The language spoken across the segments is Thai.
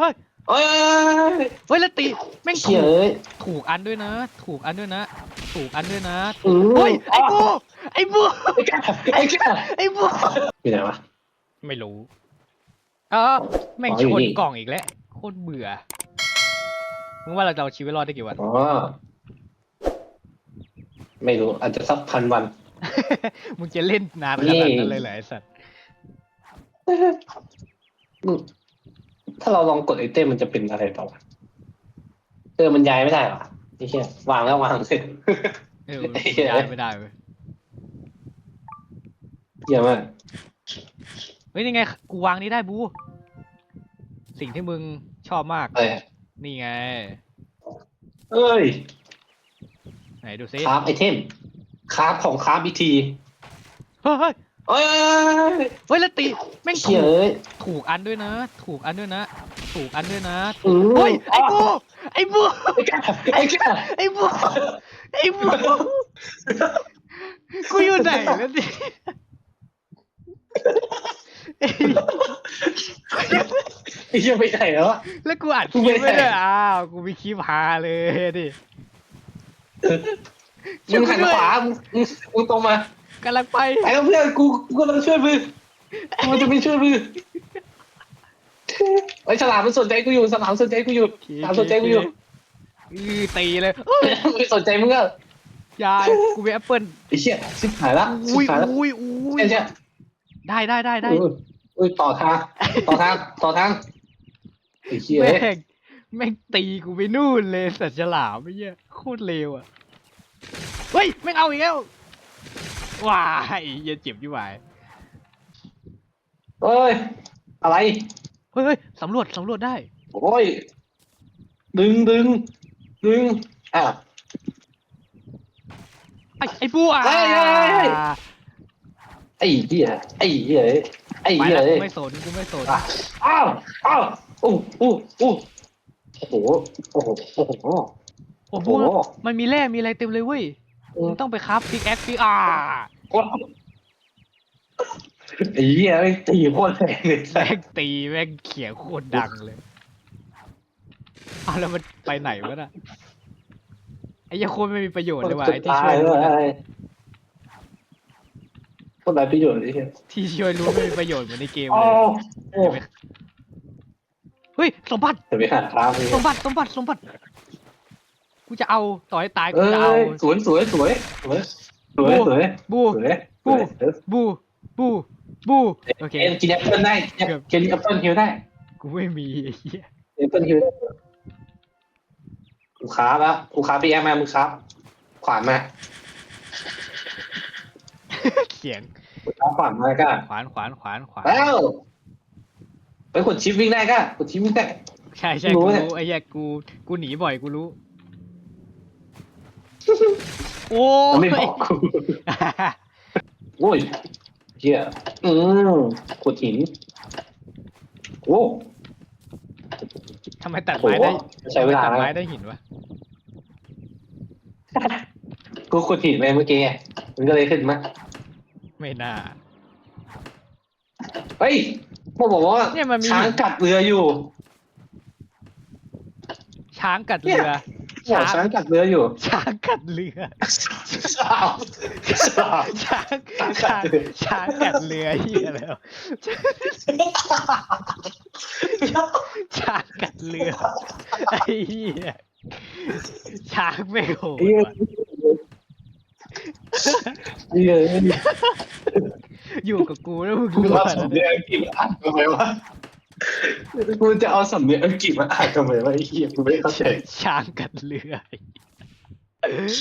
เฮ้ยเอ้ยเฮ้ยแล้วตีแม่งเชี่ถูยกเอ้ยถูกอันด้วยนะ ถูกอันด้วยนะ ถูกอันด้วยนะอืมเฮ้ยไอ้บูไอ้บูไอ้แก่ไอ้แก่ไอ้บูอยู่ไหนวะ ไม่รู้เออแม่งอ๋อชอยู่นนี่กล่องอีกแล้วโคตรเบื่อมึงว่าเราจะเอาชีวิตรอดได้กี่วัน อ๋อ ไม่รู้ อาจจะสักพันวัน มึงจะเล่นนานขนี่นาดนั้นเลยเหรอไอ้สัตว์มึง ถ้าเราลองกดไอเทมมันจะเป็นอะไรต่อวะเออมันย้ายไม่ได้หรอไอ้เหี้ยวางแล้ววางเสร็จเออไอ้เหี้ยย้ายไม่ได้เว้ยเยี่ยมมากเฮ้ยนี่ไง กูวางนี้ได้บู สิ่งที่มึงชอบมากเอ้ยนี่ไง เอ้ยไหนดูซิคราฟไอเทมคราฟของคราฟอีกที เฮ้ยเอ้ยเฮ้ยแล้วตีแม่งเชี่ถูยกเอ้ยถูกอันด้วยนะ ถูกอันด้วยนะ ถูกอันด้วยนะอืมเฮ้ยไอ้บูไอ้บูไอ้แก่ไอ้แก่ไอ้บูไอ้บูกูอยู่ไหนแล้วดิไอ้ไอ้เหี้ยไปไหนแล้วอะ แล้วกูอัดคกูลิปไม่ไม่ได้ได้อ้าวกูมีคลิปฮาเลยดิ มึงหันขวามึงมึงมึงตรงมา กำลังไปไอ้เพื่อนกูกูกำลังช่วยมึง กูจะไม่ช่วยมึงไอ้ฉลามมันสนใจกูอยู่ฉลามสนใจกูอยู่ฉลามสนใจกูอยู่อือตีเลยเอ้ยไม่สนใจมึงอะยายกูมีแอปเปิลไอ้เชี่ยชิบหายละชิอุ้บยหายละอุ้ยอุ้ยไอ้เชี่ยได้ได้ได้ได้อุ้ยอุ้ยต่อทางต่อทางต่อทางไอ้เชี่ยแม่งแม่งตีกูไปนู่นเลยสัตว์ฉลามไอ้เหี้ยโคตรเลวอะเฮ้ยแม่งเอาอีกแล้วว้ายเหี้ยเจ็บยี่หวาย เอ้ย อะไร เฮ้ยเฮ้ยสำรวจสำรวจได้ โอ้ย ดึงดึงดึงอะ ไอ้ไอ้ปูอะเฮ้ยเฮ้ยเฮ้ย ไอ้เหี้ยไอ้เหี้ยไอ้ไปเหี้ยแล้วเอ้กูยไม่สนกูไม่สนอะอ้าวอ้าวอู้อู้อู้โอ้โหโอ้โหโอ้โห โอ้โอ้โหโห มันมีแร่มีอะไรเต็มเลยเว้ยมึงต้องไปคราฟพิกแอคพิกอ่า ไอ้เหี้ยไม่ตีโคตรแรงเลยแม่งตีแม่งเขียงโคตรดังเลยอ้าวแล้วมันไปไหนวะน่ะไอ้เหี้ยโคตรไม่มีประโยชน์เลยว่ะไอ้ที่ช่วยเลรู้น่ะยโคตรไรประโยชน์เลยเหี้ยที่ช่วยรู้ไม่มีประโยชน์เหมือนในเกมโอ้เลยโหเห็นไหมเฮ้ยสมบัติจะไปหาคราฟเลยสมบัติสมบัติสมบัติกูจะเอาต่อให้ตายกูเอ้จะเอา ยสวยสวยสวยสวยสวยสวยบู สวยบู บูบู บูโอเคเอ็นกินแอปเปิลได้กินแอปเปิลฮิวได้ กูไม่มีไอ้เหี้ยแอปเปิลฮิวได้กูคราฟแล้วกูคราฟพี่แอมมามึงคราฟขวานมาเขียงกูคราฟขวานมาก็ขวานขวานขวานขวานแล้วไปกดชิปวิ่งได้ก็กดชิปวิ่งได้ใช่ใช่รู้กูเนี่ยรู้ไอ้เหี้ยกูกูหนีบ่อยกูรู้โอ้มันยไม่บอกกูโอ้ย เฮียอืมกดหินโอ้ทำไมตัดโหไม้ได้ใช้เวลาทำไมตัดแล้วไม้ได้หินวะกูกดหินไปเมื่อกี้ไงมันก็เลยขึ้นมาไม่น่า เฮ้ยพวกบอกว่าเนี่ยมันมี ช้างกัดเรืออยู่ ช้างกัดเนี่เรืยอ บอกช้างกัดเรืออยู่ ช้างกัดเรือสาวสาวช้างช้างช้างกัดเรือเฮียแล้วช้างกัดเรือไอ้เหี้ยช้างไม่โหดเฮียว่ะเฮียอยู่กับกูแล้วมึงกูรู้เอาว่าสำเนียงอังกฤษมาอ่านทำไมวะ กูจะเอาสำเนียงอังกฤษมาอ่านทำไมวะไอ้เฮียกูไม่เข้าใจช้างกัดเรือเฮ้ย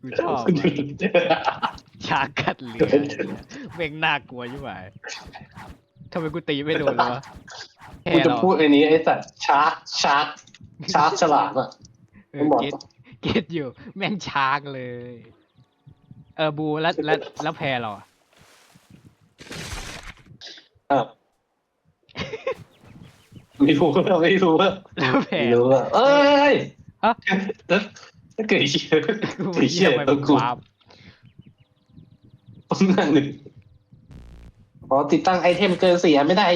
กูชอบกูว่ะจะช้างกัดเรือเม่งน่ากลัวยิ่งไหวทำไมกูตีไม่โดนเลยวะแค่กูจะเราพูดไอ้นี้ไอ้สัตว์ชาร์กชาร์กชาร์กฉลามอะเออเก็ตเก็ตอยู่ แม่งช้างเลย เออบูแล้วแล้วแล้วแพรเราอะอ้าว ไม่รู้ว่าไม่รู้ว่าแล้วแพรไม่รู้ว่าเอ้ยฮะแล้วถ้าเกิดไอ้เชี่ยกูไอ้ไม่เชี่ยทำไมต้มัองนกูวาร์ปต้องนั่งหนึ่งอ๋อติดตั้งไอเทมเกินสี่อันไม่ได้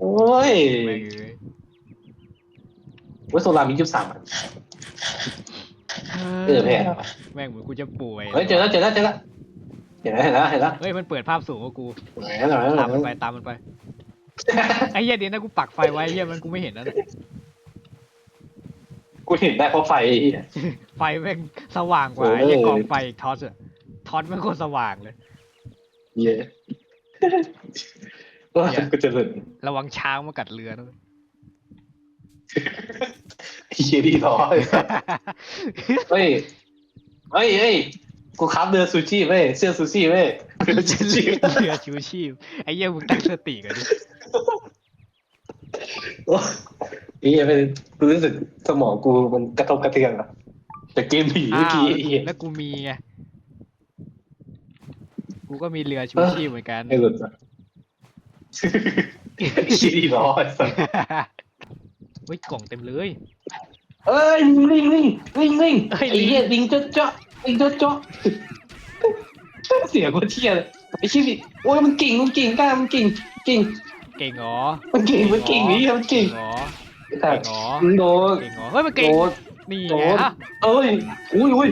โอ้ยแม่งเอ้ยเว่าโซลาร์มียี่สิบสามอันเออแพ้แล้วแม่งเหมือนกูจะป่วยเฮ้ยเจอแล้วเจอแล้วเจอแล้วเห็นแล้วเห็นแล้วเห็นแล้วเฮ้ยมันเปิดภาพสูงกว่ากูเห็นแล้วเห็นแล้วตามมันไปตามมันไป ไอ้เหี้ยเดี๋ยวนะกูปักไฟไว้ไอ้เหี้ยมันกูไม่เห็นนะกูเห็นได้เพราะไฟไอ้เหี้ย ไฟแม่งสว่างกว่าโอ้ยไอ้เหี้ยกองไฟอีกทอสอะทอสแม่งโคตรสว่างเลย เย้ว่ากูจะหลุดระวังช้างมากัดเรือนะไอ้เหี้ยดีร้อยเฮ้ยเฮ้ยเฮ้ยกูคับเรือซูชิเว้ยเสื้อซูชิเว้ย เรือซูชิเรือชูชีพไอ้เหี้ยมึงตั้งสติกันดิโอ้ยไอ้เหี้ยเป็นกูรู้สึกสมองกูมันกระทบกระเทือนอะแต่เกมผีเมื่อกี้ไอ้เหี้ยแล้วกูมีไงกูก็มีเรือชูชีพเหมือนกัน ไม่หลุดอะไอ้เหี้ยดีร้อยสัสเฮ้ยกล่องเต็มเลย เอ้ยลิงลิงลิงลิงเอ้ยไอ้เหี้ยลิงเจ๊ะเจ๊ะลิงเจ๊ะเจ๊ะ เสียงกูเที่ยเลยไอ้ชิบิโอ้ยมันเก่งมันเก่งกล้ามันเก่งเก่งเก่งเหรอมันเก่งมันเก่งนี่มันเก่เก่งงเหรอแต่เก่งเหรอมันโดนเก่งเหรอเฮ้ยมันโดเก่งนนี่โดไงน ฮะเอ้ยอุ้ยอุ้ย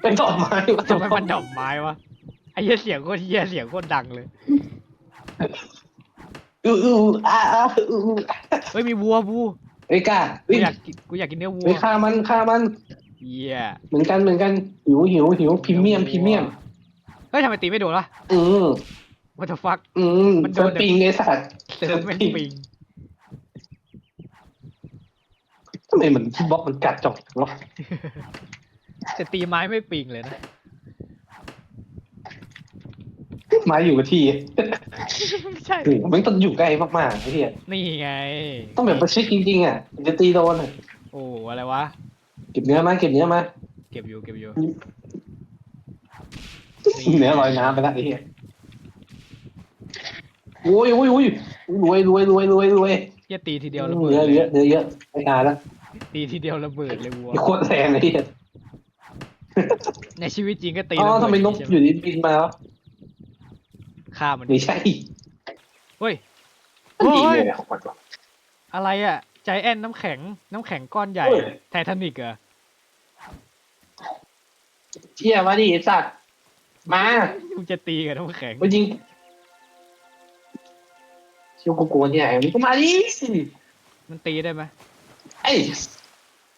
เป็นดอกไม้ทำไมมันดอกไม้วะไอ้เหี้ยเสียงโคตรเหี้ยเสียงโคตรดังเลยอืออืออ่าอ่าอืออือเฮ้ยมีวัวบูเฮ้ยกล้ากูเฮ้ยอยากกินกูอยากกินเนื้อวัวเฮ้ยฆ่ามันฆ่ามันเหี้ยเหมือนกันเหมือนกันหิวหิวหิวพรีเมียมพรีเมียม เฮ้ยทำไมตีไม่โดนวะ อืม what the fuck อืมมันโดเซินร์ฟปิงไอ้สัตว์เซิร์ฟแม่งปิงทำไมเหมือนบล็อกมันกัดจอกวะแต่ตีไม้ไม่ปิงเลยนะ ไม้อยู่กับที่ไม่ใช่อืมมันต้องอยู่ใกล้มากๆไอ้เหี้ยนี่ไง ต้องแบบประชิดจริงๆอะถึงจะตีโดนอะโอ้อะไรวะ เก็บเนื้อมาเก็บเนื้อมาเก็บอยู่เก็บอยู่ เนื้อลอยน้ำไปแล้วไอ้เหี้ยโอ้ยโอ้ยโอ้ยรวยรวยรวยรวยรวยเหี้ยตีทีเดียวระเบิเนื้ดอเลเยยอะเนื้อเยอะไม่ตายแล้วตีทีเดียวระเบิดเลยวัวโคตรแรงไอ้เหี้ยในชีวิตจริงก็ตีอ๋อระเบิดทำไมนกใช่หอยู่ดีบินมาแล้วฆ่ามันไม่ใช่เฮ้ยมันดีโอ้ยเลยของมันวะ อะไรอะใจแอนน้ำแข็งน้ำแข็งก้อนใหญ่เฮ้ย ไททานิกเหรอเชี่ยมาดิไอ้สัตว์ มามึงจะตีกับน้ำแข็งมายิงเชี่ยวกูกลัวเนี่ยมึงก็มาดิมันตีได้ไหมไอ้ย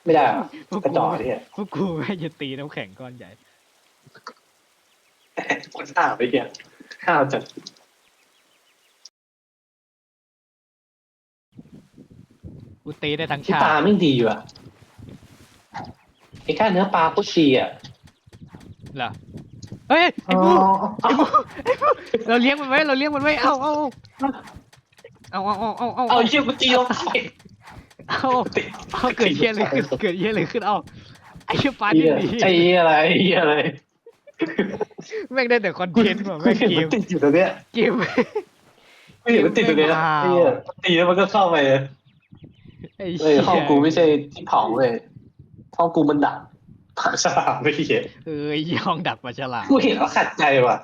ไม่ได้เหรอพวกกระจกูอกเนี่ยพวกกูไม่จะตีน้ำแข็งก้อนใหญ่ คนข้าวไปเนี่ยข้าวจัดกูตีได้ทั้งที่ชาปลาติไม่ดีอยู่อะไอ้แค่เนื้อปลาพุชีอะเหรอ เฮ้ยไอ้บูไอ้บูไอ้บูเราเลี้ยงมันไว้เราเลี้ยงมันไว้เอาเอาเอาเอาเอาเอาเอาเอาเอาเชี่ยกูตีลงไปเอาเอาเกิดเหี้ยอะไรขึ้นเกิดเหี้ยอะไรขึ้นเอาไอ้เหี้ยปลาเหี้ดิ้ยนดีไอ้เหี้ยอะไรไอ้เหี้ยอะไรแม่งได้แต่คอนเทนต์ว่ะกูแม่งเห็นเกมันมติดอยู่ตรงเนี้ยเกมกูเห็นมันติดตรงเนี้ยว้าวไอ้เหี้ยตีแล้วมันก็เข้าไปเลยไอ้เอ้ยเหี้ยห้องกูไม่ใช่ที่เผาเลยห้องกูมันดับ ผาฉลามไม่เห็นเอ้ยห้องดักปลาฉลามกูเห็นแล้วขัดใจว่ะ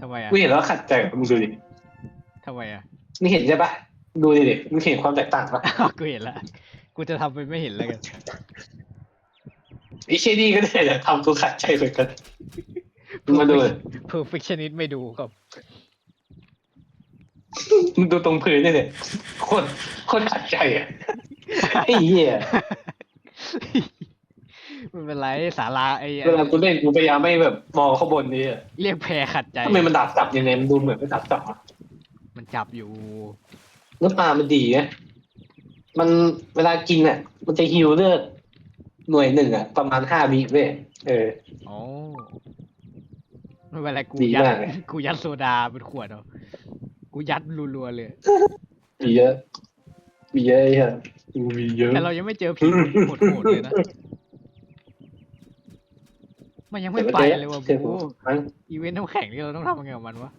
ทำไมอะกูเห็นแล้วขัดใจว่ะมึงดูดิทำไมอะมึงเห็นใช่ปะดูดิดิมึงเห็นความแตกต่างปะอ้าวกูเห็นละกูจะทำเป็นไม่เห็นแล้วกันไอ้เชดี้ก็ได้แต่ทำกูขัดใจเหมือนกันมึงมาดูดิ perfectionist ไม่ดูครับมึงดูตรงพื้นนี่เลยโคตรโคตรขัดใจอะไอ้เหี้ย ไม่เป็นไรสาราไอ้เวลากูเล่นกูพยายามไม่แบบมองข้างบนนี้อะเรียกแพรขัดใจทำไมมันดับจับยังไงมันดูเหมือนไม่ดับจับอะมันจับอยู่เนื้อปลามันดีไงมันเวลากินอะ มันจะฮิวเลือดหน่วยหนึ่งอะ ประมาณห้าวิเว้ยเออโอ้ไม่เป็นไรกูดียัดมากเลยกูยัดโซดาเป็นขวดเอากูยัดรัวๆเลยมีเยอะมีเยอะไอ้เหี้ยมีเยอะแต่เรายังไม่เจอผีโหดๆเลยนะ มันยังไม่ไปเลยว่ะเชื่อบูกูมันอีเวนต์น้ำแข็งนี่เราต้องทำยังไงกับมันวะ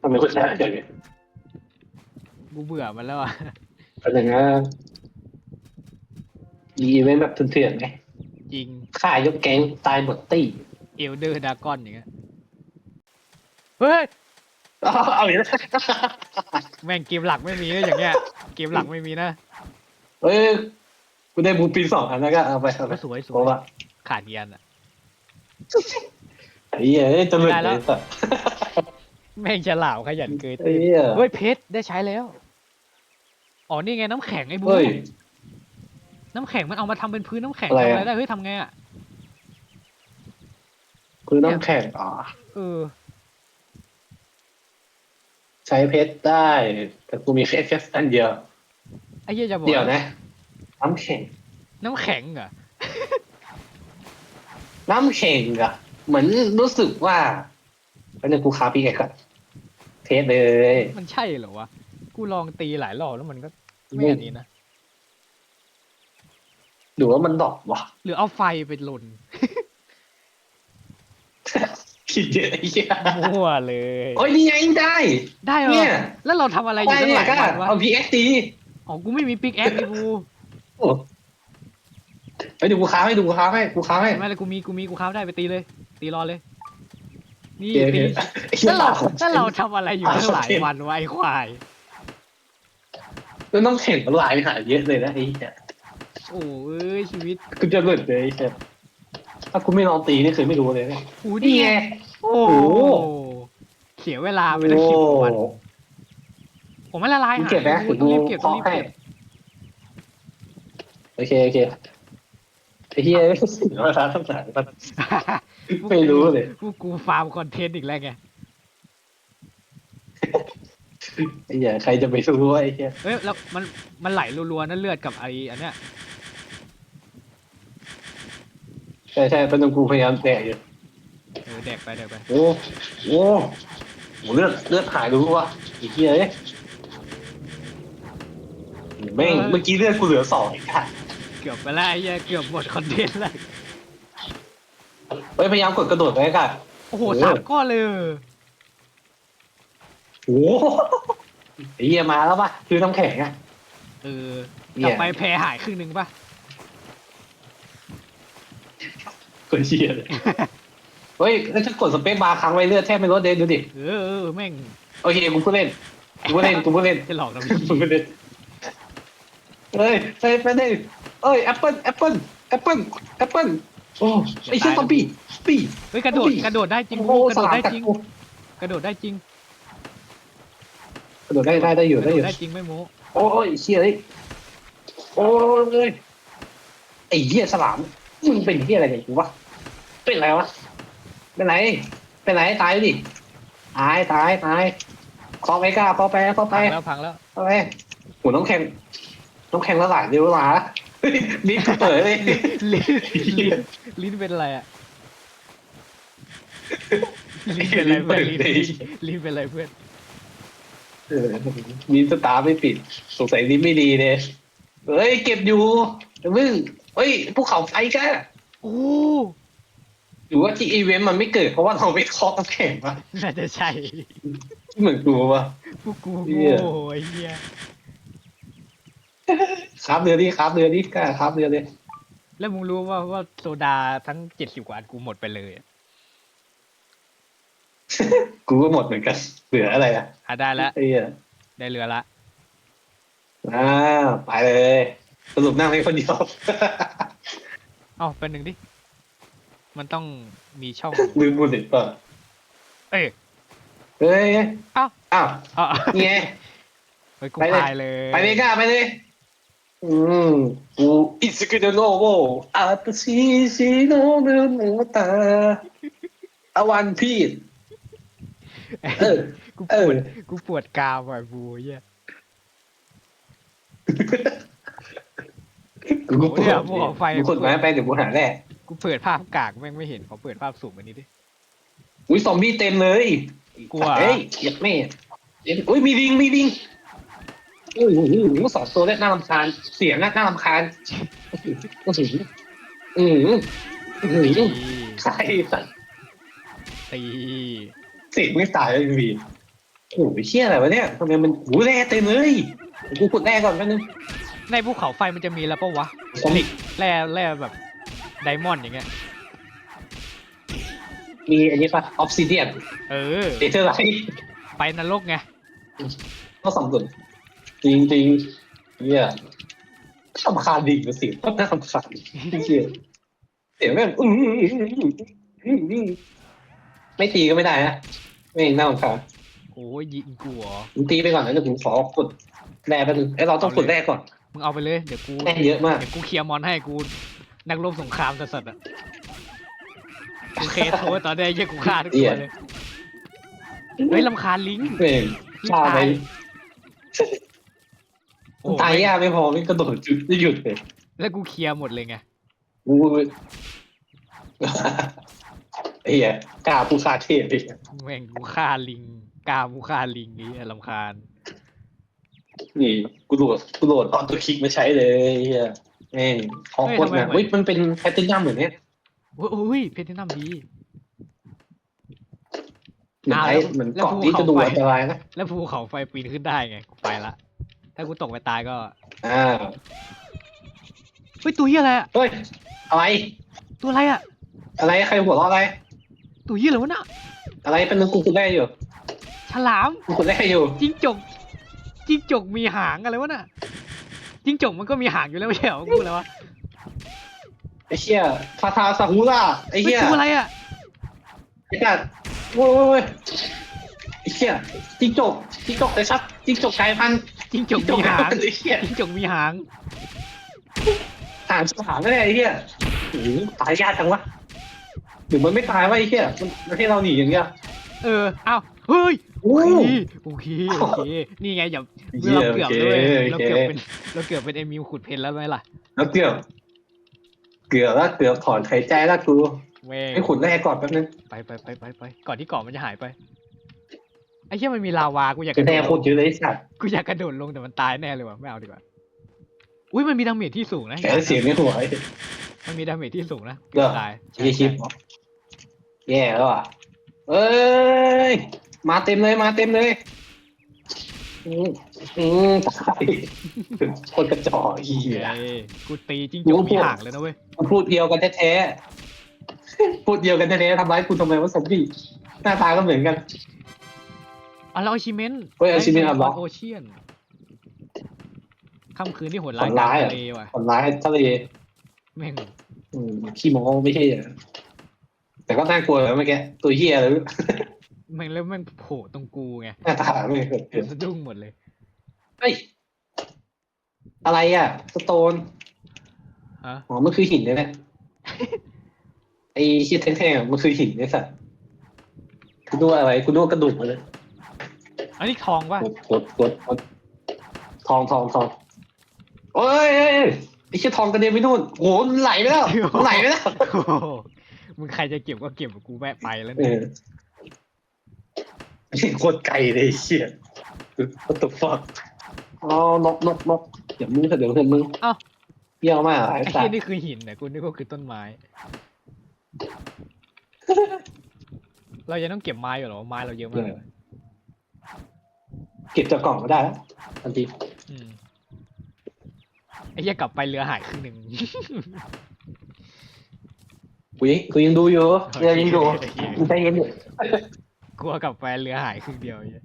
ทำไมคนช้าอย่างเงี้ยกูเบื่อมันแล้วอะเป็นอย่างนั้นมีอีเวนต์แบบเถื่อนๆไหมจริงฆ่ายกแก๊งตายหมดตี้เอลเดอร์ดากอนอย่างเงี้ยเฮ้ยเอาเอาอย่างนี้แม่งเกมหลักไม่มีนะอย่างเงี้ย เกมหลักไม่มีนะ เฮ้ย กูได้บูปินสองอันแล้วก็เอาไปเอาไปก็สวยสเพราะวยว่าขาดเกียนอะ ไอ้เหี้ยเอ้ยจะหลุดได้เลแล้ว ยสัตว์ แม่งฉลาดขยันเกยไอ้ตื้นเหี้ย เฮ้ยเพชรได้ใช้แล้ว อ๋อนี่ไงน้ำแข็งไอ้บูเฮ้ย น้ำแข็งมันเอามาทำเป็นพื้นน้ำแข็งอะไรทำอะ อะไรได้เฮ้ยทำไงอะ คือน้ำแข็งอ๋อเออ ใช้เพชรได้ แต่กูมีเพชรแค่อันเดียว ไอ้เหี้ยจะบอกเดี๋ยวนะ น้ำแข็ง น้ำแข็งเหรอ น้ำแข็งอะเหมือนรู้สึกว่าแล้วเนี่ยกูคาพี่แกก่อนเทสเลยมันใช่เหรอวะ กูลองตีหลายรอบแล้วมันก็ไม่อันนี้นะ หรือว่ามันดอกวะ หรือเอาไฟไปลนคิดเยอะไอ้เหี้ยมั่วเลย โอ้ยนี่ไงได้ ได้เหรอ เนี่ย แล้วเราทำอะไรอไปยู่ตั้งเนี่หยลายก็วันวะเอาพีเอ็กตีอ๋อ กูไม่มีปิกแอคดิกูโอ้ ไปดูกูค้าให้ดูกูค้าให้กูค้าให้ไม่เลยกูมีกูมีกูค้าได้ไปตีเลย ตีรอเลย นี่โอเคตีโอเคแล้วเราแล้วเราทำอะไรอยู่ตั้งหลายโอเควันวะไอ้ควายแล้วน้ำแข็งมันหลายหายเยอะเลยนะไอ้เหี้ยโอ้เอ้ยชีวิตกูจะหลุดเลยไอ้เหี้ยถ้ากูไม่ลองตีนี่เคยไม่รู้เลยเนี่ยโอ้นี่นี่ไงไงโอ้โอ้โหเสียเวลาไปตั้งสิบกว่าวันโอ้ผมไม่ละลายกูหายเก็บไหมกูเดี๋ยวต้องกูรีบเก็บต้องรีบเคาะให้เก็บ โอเค โอเคไอ้เหี้ยไม่สิเวลาทั้งหลายมัน ไม่รู้เลย กูกูฟาร์มคอนเทนต์อีกแล้วไงไอ้เหี้ยใครจะไปรู้ว่าไอ้เหี้ยเอ้ยแล้วมันมันไหลรัวๆนั่นเลือดกับไอ้อันเนี้ยใช่ใช่เป็นกูพยายามแตะอยู่เออแดกไปแดกไปโอ้โอ้โหเลือดเลือดหายรู้ว่าไอ้เหี้ยเอ้ยแม่งเมื่อกี้เลือดกูเหลือสองไอ้ค่ะ เกือบไปแล้วไอ้เหี้ยเกือบหมดคอนเทนต์แล้วเฮ้ยพยายามกดกระโดดไว้ค่ะโอ้โหโอ้สามก้อนเลยเออโอ้โหไอ้เหี้ยมาแล้วป่ะคือน้ำแข็งอะ เออเนี่กลับยไปแพ้หายครึ่งหนึ่งป่ะคนเชี่ยเลยเฮ้ยแล้วถ้ากดสเปซบาร์ค้างไว้เลือดแทบไม่ลดเดนดูดิเออเออเออแม่งโอเคกูพูดเล่นกูพูดเล่นกูพูดเล่นจะหลอกเรากูพูดเล่น เฮ้ยเฮ้ยไปเล่นเอ้ยแอปเปิลแอปเปิลแอปเปิลแอปเปิลโอ้ไอ้เชี่ยซอมบี้ปี้เฮ้ยกระโดดอุ้ยกระโดดได้จริงโอ้กูโหกระสโดดลามได้กัดจริง กูกระโดดได้จริงกระโดดได้ได้ได้อยู่กระได้โดอดยู่ได้จริงไม่โม้โอ้ยเชี่ยเลยโอ้ยไอ้เหี้ยสลามมึงเป็นเหี้ยอะไรกันกูวะเป็นไรวะเป็นไรเป็นไรตายดิตายตายตายคอไปกล้าคอไปคอไป พังแล้วพังแล้วคอไปโหน้องแข็ง น้องแข็งละหลายเดียวหลาเฮ้ยนี่กูเปิดเลยลิ้นลิ้นลิ้นเป็นอะไรอะลิ้นเป็นอะไรเพื่อนลิ้นลิ้นลิ้นเป็นอะไรเพื่อนเออมีสตาร์ไม่ปิด สงสัยลิ้นไม่ดีเลยเฮ้ย เก็บอยู่แต่มึงเฮ้ยภูเขาไฟกันโอ้หรือว่าที่อีเวนต์มันไม่เกิดเพราะว่าเราไม่เคาะน้ำแข็งวะน่าจะใช่ เหมือนกูวะพวกกูเหี้โง่ยไอ้เหี้ย ครับเรือดิครับเรือดิกล้าครับเรือดิแล้วมึงรู้ว่าว่าโซดาทั้งเจ็ดสิบกว่าอันกูหมดไปเลยอะกูก็หมดเหมือนกันเหลืออะไรอะอะได้แล้วไอ้เหี้ยได้เรือละ อ่าไปเลยสรุปนั่งให้คนเดียว เอ้าเป็นหนึ่งดิ มันต้องมีช่อง ลืมบุหรี่เปล่าเอ้ย เฮ้ยเอ้า อ้าวเอ้านี่ไง ไปกูไปเลย พายเลย ไปเลยกล้าไปเลย อืมกูอิสกิโดโนโวอาตชิชิโนเนโนตาอาวันพีดเออ กูเอปอวดกูปวดกรามว่ะบูเหี้ยกูก็โอ้ยอะพวกออกไฟกูกดไม้ไปเดี๋ยวกูหาแร่กูเปิดภาพกากแม่งไม่เห็นขอเปิดภาพสูงอันนี้ดิ อุ้ยซอมบี้เต็มเลยกลัว เฮ้ยเหยียบแม่เอ็มอุ้ยมีลิงมีลิง โอ้โหสองตัวแรกน่ารำคาญ เสียงน่าน่ารำคาญอือหืออือหืออือหือตีใช่สัตว์ตีเสียงไม่ตายเลยพี่โอ้ยเชี่ยอะไรวะเนี่ยทำไมมันหูแร่เต็มเลยกูกดแร่ก่อนแป๊บนึงในภูเขาไฟมันจะมีแล้วปะวะซอมบี้แร่แร่แบบไดมอนด์อย่างเงี้ย มีอันนี้ปะออฟซิเดียนเออ เดเทอร์ไลท์ไปนรกไงก็สำคัญ จริงจริงเนี่ยสำคัญดีกว่าเสียงก็น่าสำคัญเสียงเสียงแม่งอื้ออื้ออื้ออื้ออื้ออื้อไม่ตีก็ไม่ได้นะไม่น่าสำคัญโอ้ยยิงกูเหรอมึงตีไปก่อนนะเดี๋ยวผมขอกดแร่ไปหนึ่งไอ้เราต้องกดแร่ก่อน มึงเอาไปเลยเดี๋ยวกูแร่เยอะมาก เดี๋ยวกูเคลียร์มอนให้กูนักรบสงครามสัสๆอะกูเคสโทษตอนนี้ไอ้เหี้ยกูฆ่าทุกตัวเลยเฮ้ยลำคาญลิงเองชาไป โอ้โหตายยากไม่พอไม่กระโดดจุดไม่หยุดเลยแล้วกูเคลียร์หมดเลยไงกูไอ้เหี้ยกล้าผู้ฆ่าเทพดิแม่งกูฆ่าลิงกล้ากูฆ่าลิงนี้ลำคาญ นี่กูโหลดกูโหลดออโต้คลิกมาใช้เลยไอ้เหี้ยแม่งพอโคตรนะเฮ้ยมันเป็นแพทเทิร์นเหมือนเนี้ยโอ้ยโอ้ยเพชรแนะนำดี เหมือนอ่าไอ้แล้วเหมือนแล้วเกาะภูที่เขาจะดูไฟอันตรายนะ แล้วภูเขาไฟปีนขึ้นได้ไงกูไปละ ถ้ากูตกไปตายก็อ่าเฮ้ยตัวเหี้ยอะไรอะเฮ้ยอะไร ตัวอะไรอะอะไรใครหัวเราะอะไร ตัวเหี้ยอะไรวะน่ะอะไรเป็นนึงกูคุณแร่อยู่ฉลามกูคุณแร่อยู่จิ้งจกจิ้งจกมีหางอะไรวะน่ะจิ้งจกมันก็มีหางอยู่แล้วไม่ใช่เหรอกูเลยวะไอ้เหี้ยทาทาซาฮูล่าไอ้เฮ้ยเหี้ยตัวอะไรอะไอ้กัดโว้ยโว้ยโว้ยไอ้เหี้ยจิ้งจกจิ้งจกแต่ชัดจิ้งจกกลายพันธุ์ จิ้งจกจิ้งจกมีกลายหางพันธุ์ไอ้เหี้ยจิ้งจกมีหางหางหางก็ได้ไอ้เหี้ยโอ้โหตายยากจังวะหรือมันไม่ตายวะไอ้เหี้ยมันประเทศเราหนีอย่างเงี้ย เออเอ้าเฮ้ยโอ้โอเคโอเคโอเคนี่ไงอย่าเราเกือบเลยเราเกือบเป็นเราเกือบเป็นเอมิวขุดเพนแล้วไหมล่ะแล้วเกือบเกือบแล้วเกือบถอนหายใจแล้วกูแม่งให้ขุดแร่ก่อนแป๊บนึงไปไปไปไปไปก่อนที่เกาะมันจะหายไป ไอ้เหี้ยมันมีลาวากูอยากกจะระโดแร่ดโคตรเยอะเลยไอ้สัตว์กูอยากกระโดดลงแต่มันตายแน่เลยว่ะไม่เอาดีกว่าอุ้ยมันมีดาเมจที่สูงนะแค่เสียงในหัวไอ้ มันมีดาเมจที่สูงนะเหรอตายยี่ชิปแย่แล้วอะ เอ้ย มาเต็มเลยมาเต็มเลย อืมอืมตายคนกระจอกอีเฮ้เหี้ยยกูตีจิ้งจกมีหางเลยนะเว้ยพูดเดียวกันแท้ๆ พูดเดียวกันแท้ๆทำร้ายกูทำไมวะสมบีหน้าตาก็เหมือนกัน อ๋อแล้วอาชิเมนเฮ้ย achievement unlock โอเชียนค่ำคืนที่โหดร้ายโหดร้ายกลอะงทะเลว่ะทำร้ายทะเลแม่งอืมขี้โม้ไม่ใช่เหรอแต่ก็น่ากลัวแล้วเมื่อกี้ตัวเหี้ยเลยแม่งแล้วแม่งโผล่ตรงกูไงหน้าตาไม่เคยเห็นสะดุ้งหมดเลยเฮ้ยอะไรอะสโตนฮะอ๋อมันคือหินเนี่ยแหละไอ้เชี่ยแท่งๆอะมันคือหินเนี่ยสัตว์กูดูอะไรกูดูกระดูกมาเลย อันนี้ทองป่ะกดกดกดกดทองทองทองโอ้ยเอ้ยเอ้ยไอ้เชี่ยทองกระเด็นไปนู่นโหมันไหลไปแล้วมันไหลไปแล้วโอ้โหมึงใครจะเก็บก็เก็บกูแวะไปแล้วเอเนี่ยอไอ้โคตรไกลเลยไอ้เชี่ย what the fuck อ๋อนกนกนกเดี๋ยวมึงเถอะเดี๋ยวเถอะมึงเอ้า เยี่ยมมากไอ้ไอ้สัที่ตว์นี่คือหินนะกูนึกว่าคือต้นไม้ เรายังต้องเก็บไม้อยู่เหรอไม้เราเยอะมากเลย เก็บจากกล่องก็ได้แล้วทันทีอืมไอ้เหี้ยกลับไปเรือหายครึ่งหนึ่ง กูยังกูยังดูอยู่เรือยังดูโอเคมึงใจเย็นอยู่กลัวกลับไปเรือหายครึ่งเดียวไอ้เหี้ย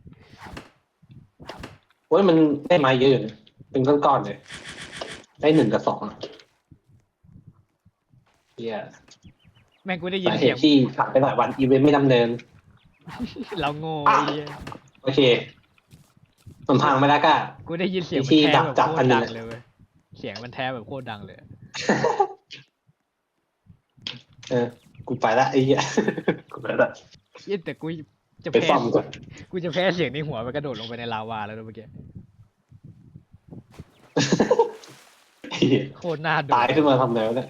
โอ้ยมันได้ไม้เยอะอยู่นะเป็นก้อนๆเลย ได้หนึ่งกับสองอะเฮียแม่งกูได้ยินสาเหเสียง ตุที่ผ่านไปหลายวันอีเวนต์ไม่ดำเนิน เราโง่อะไอ้เหี้ย โอเค มันพังไม่ได้ก็ กูได้ยินเสียงมันที่แท้ดักแบบจับโคอัตนรหนึ่ดังงเลยเว้ยเสียงมันแท้แบบโคตรดังเลย เออ กูไปละไอ้เหี้ยกูไปละเหี้ยแต่กูจะไปแพ้ซ่อมก่อนกูจะแพ้เสียงในหัวไปกระโดดลงไปในลาวาแล้วนะเมื่อกี้ไอ้เหี้ยโคตรน่าดูตายขึ้นมาทำไงวะเนี่ย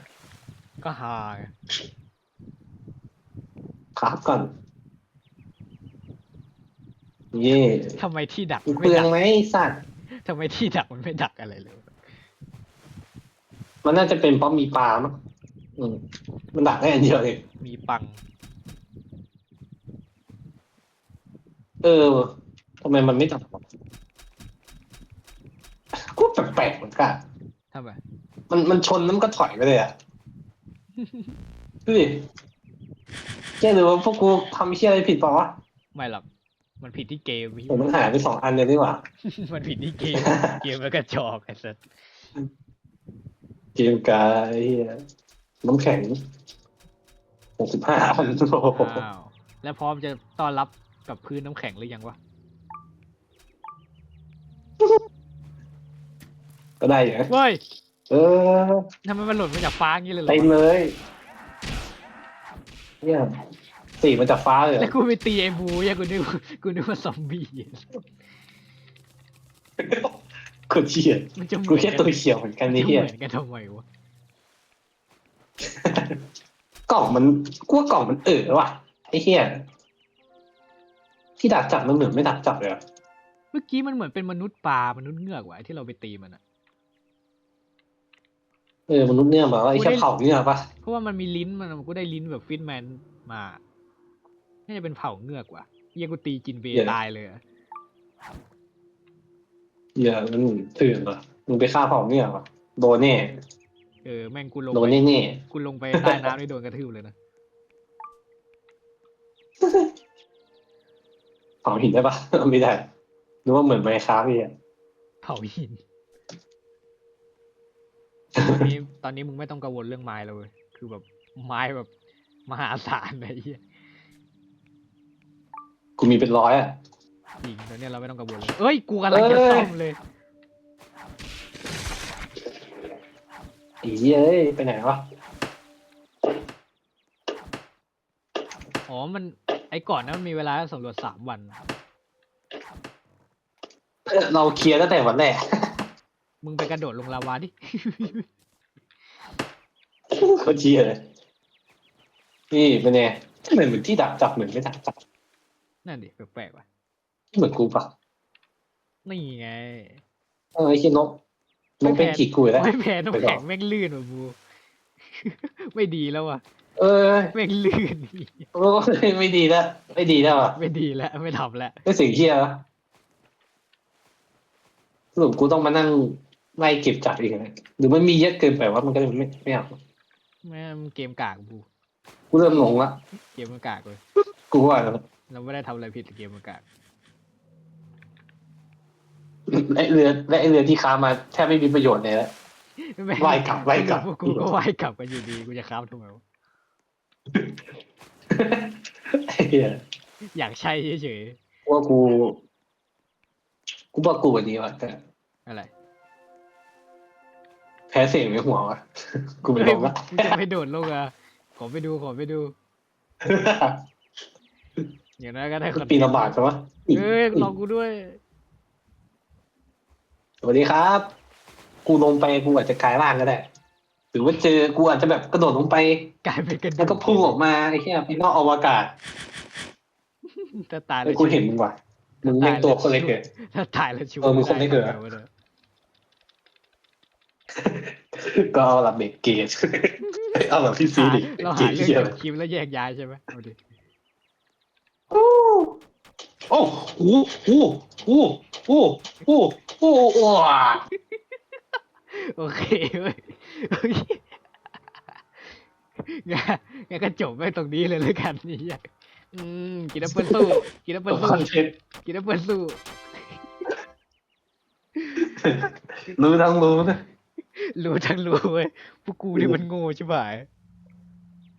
ก็ฮาไง ครับก่อน เย่ทำไมที่ดักกูมันเปไม่ลืองดักไหมไอ้สัตว์ ทำไมที่ดักมันไม่ดักอะไรเลย มันน่าจะเป็นเพราะมีปลามั้งอืมมันดักได้อันเดียวเองมีปัง เออทำไมมันไม่ดักวะกูแปลกๆเหมือนกัน ทำไม มันมันชนแล้วมันก็ถอยไปเลยอะ ดูดิเชื่อหรือว่าพวกกูทำเชี่ยอะไรผิดเปล่าวะ ไม่หรอก มันผิดที่เกมพี่ผมมันหายไปสองอันเลยดีกว่า มันผิดที่เกม เกมแล้วก็จอกไอ้สัสเกมกาไอ้เหี้ยน้ำแข็งหกสิบห้าอันโอ้โหอ้าวแล้วพร้อมจะต้อนรับกับพื้นน้ำแข็งหรือยังวะก็ได้อยู่นะเว้ยเออทำไมมันหล่นมาจากฟ้าอย่างนี้เลยเหรอเต็มเลยเนี่ย สีมันจากฟ้าเลยเหรแล้อวกูไปตีไอ้บูเนี่ยกูนึกว่ากูนึกว่าซอมบี้คนเชี่ยมันจะเหมืกูอนแค่ตัวเขียวเหมือนกันจะนี่เหเฮียมือนกันทำไมวะกล่องมันกูว่ากล่องมันเออว่ะไอ้เฮียที่ดักจับมันเหมือนไม่ดักจับเลยอะเมื่อกี้มันเหมือนเป็นมนุษย์ปลามนุษย์เงือกว่ะไอ้ที่เราไปตีมันอะ เออมนุษย์เนี่ยมาว่าไอ้แค่เผาเนี่ยปะเพราะว่ามันมีลิ้นมันกูได้ลิ้นแบบฟิตแมนมา น่าจะเป็นเผ่าเงือกว่ะเหี้ยังกูตีจินเบย์ตายเลยอะเฮียมันตื่นว่ะมึงไปฆ่าเผาเนี่ยปะโดนแน่เออแม่งกูลงโดไปนแน่แน่กูลงไปใต้น้ำนี่โดนกระทืบเลยนะๆเผาหินได้ปะ ไม่ได้นึกว่าเหมือนไมค์ครับพี่อะ เผาหิน ตอนนี้ตอนนี้มึงไม่ต้องกังวลเรื่องไม้แล้วเว้ยคือแบบไม้แบบมหาศาลเลยไอ้เหี้ย กูมีเป็นร้อยอะ จริงตอนนี้เราไม่ต้องกังวลเลยเอ้ย กูกำลังจะเอ้ยซ่อมเลย อีเอ้ย ไปไหนวะ อ๋อ มัน ไอ้ก่อนนั้นมันมีเวลาสำรวจสามวันเออเราเคลียร์ตั้งแต่วันแรก มึงไปกระโดดลงลาวาดิ เขาเชียร์เลยนี่เป็นไงทำไมเหมือนที่ดักจับเหมือนไม่ดักจับ นั่นดิแปลกๆว่ะเหมือนกูปะนี่ไงเออไอ้ขี้นกนกเป็นขีดกุยแล้วไม่แพ้น้ำไปต่อแข็งแม่งลื่นว่ะบูไม่ดีแล้วว่ะ เออแม่งลื่นโอ้ยไม่ดีแล้วไม่ดีแล้วอะไม่ดีแล้วไม่ทำแล้วไม่สิ่งเชียร์แล้วสรุปกูต้องมานั่งไล่เก็บจับอีกนะหรือมันมีเยอะเกินไปว่ามันก็เลยไม่ไม่เอาแม่งเกมกากบูกูเริ่มหลงละเกมมันกากเลยกูว่าแล้ว เราไม่ได้ทำอะไรผิดแต่เกมมันกากไอเรือและไอเรือที่ค้ามาแทบไม่มีประโยชน์เลยแล้วแม่งว่ายกลับว่ายกลับพวกกูก็ว่ายกลับกันอยู่ดีกูจะค้ามทำไมวะไอ้เหี้ยอยากใช้เฉยว่ากูกูว่ากูวันนี้ว่ะแต่ๆอะไรแพ้เสียงในหัวว่ะกูไม่ลงละมึงจะไม่โดดลงอะขอไปดูขอไปดู อย่างนั้นก็ได้คอนเทนต์ปีลำบากใช่ไหมเอ้ยลองกูด้วย สวัสดีครับ กูลงไปกูอาจจะกลายร่างก็ได้หรือว่าเจอกูอาจจะแบบกระโดดลงไปกลายเป็นกระดูแล้วก็พุ่งออกมาไอ้เหี้ยไปนอกอวกาศถ้าตายแล้วกูเห็นมึงว่ะมึงแม่งตัวคนเล็กเกินถ้าตายแล้วชิวเออมึงคนไม่เกิดอะวะเนี่ยก็เอาแบบเบรกเกจเอาแบบพี่ซีดิเราเกหาจเรื่องเหี้ยจบคลิปแล้วแยกย้ายใช่ไหมเอาดิโอ้ โอ้โหโอ้โหโอ้โหโอ้โหโอ้โหโอเคเว้ยโอเคงั้นงั้นก็จบไปตรงนี้เลยแล้วกันนี่เหี้ยอืมกินแอปเปิลสู้กินแอปตเปิลกสู้คอนเทนต์กินแอปเปิลสู้รู้ทั้งรู้นะรู้ทั้งรู้เว้ยพวกกูนี่มันโง่ใช่ไหม